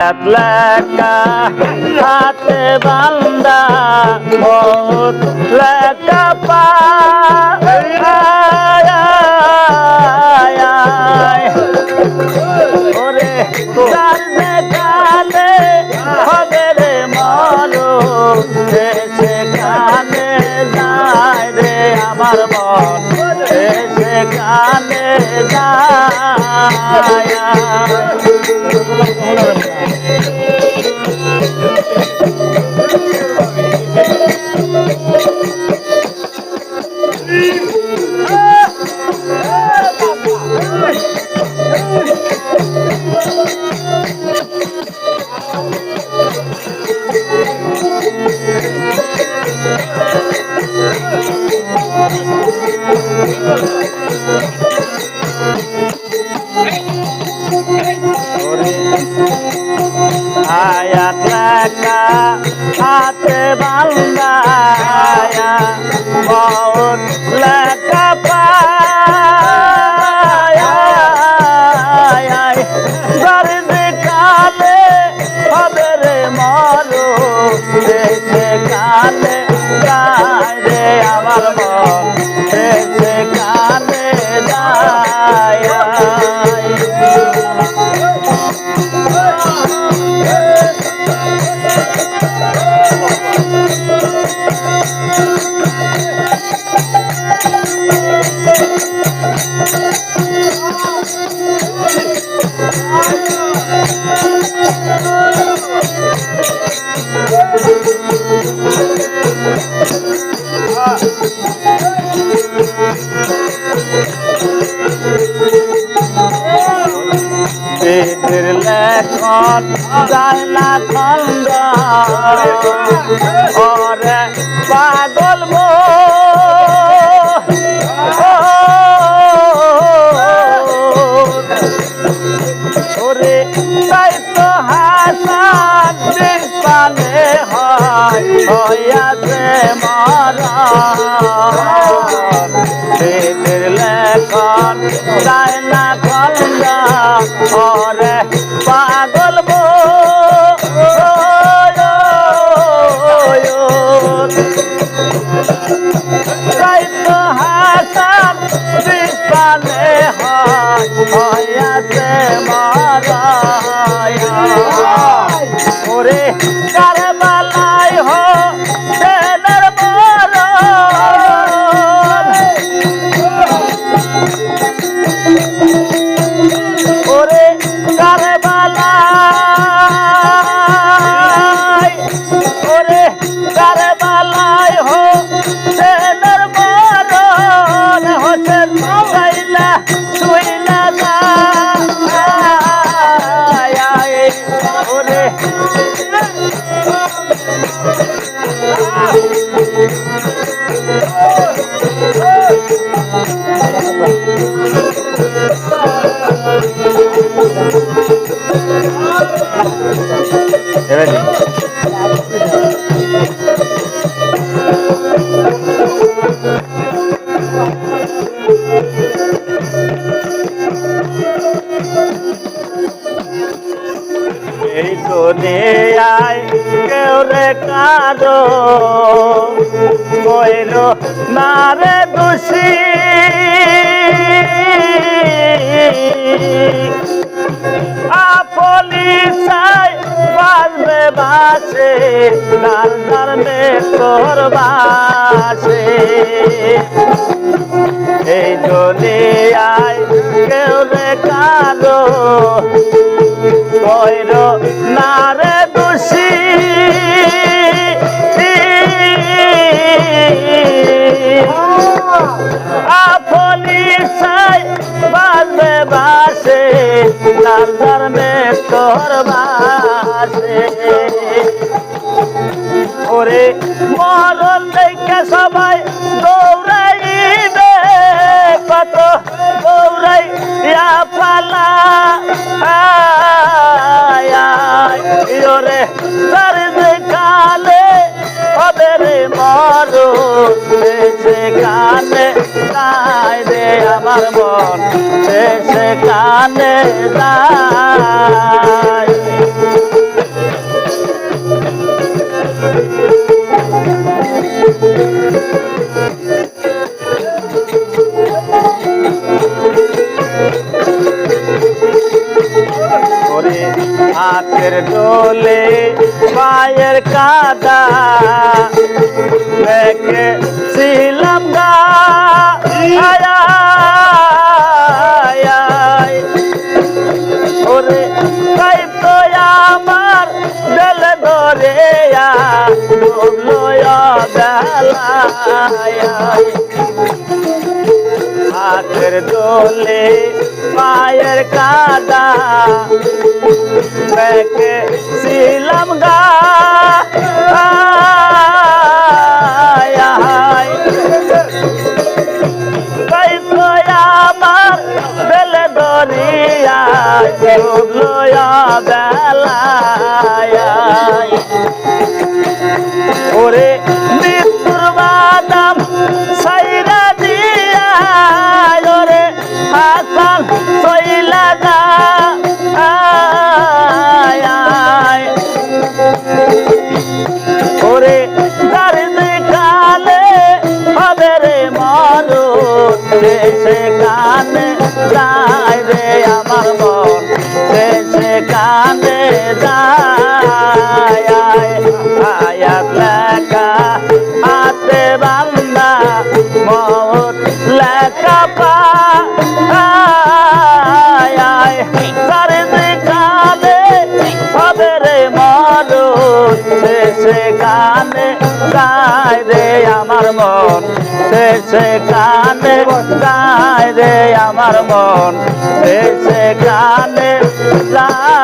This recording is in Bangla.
লেখা হাতে বান্দা বহুত লেখা ওরে জানবে কালে হবে রে মরো সে সেখানে যায় রে আমার মন। সে সেখানে যায় আয়াত কালে যায় রে আমার মন সে কালে যায়। পেটের লেখন যায় না খন্দ ওরে পাগল মো। ওরে তাই তো হাসান পালে হয়, হইয়াছে মারা। পেটের লেখন যায় না খন্দা হাসান পালে হয় হইয়াছে মারা ওরে এবারে এই দুনিয়ায় কেউ রে কারও কইল না রে দোষী আপনি চাই বাজবে বাসে ডাল ডাল মে করবাসে এই দুনিয়ায় কেউ রে কারও কইর না রে দোষী। আপনি সাই বাসে বাসে। সবাই দৌড়াই দে কত দৌড়াই পালা রে সর্দ কালে হবে রে মরো সে কানে তাই রে আমার মন, সে কানে তাই Thank you. হাতের ডোলে পায়ের কাদা ছিলাম গা। হাতের দোলে পায়ের কাদা। বেকে ছিলাম গা। বেলায় ওরে মরু দেশে কানে যায় রে আমার মন। দেশে কানে যায় আয়াত লেখা হাতে বান্দা মত লেখা পা। শেষে কানে গায় রে আমার মন। সে কানে যায় রে আমার মন। সে কানে যায়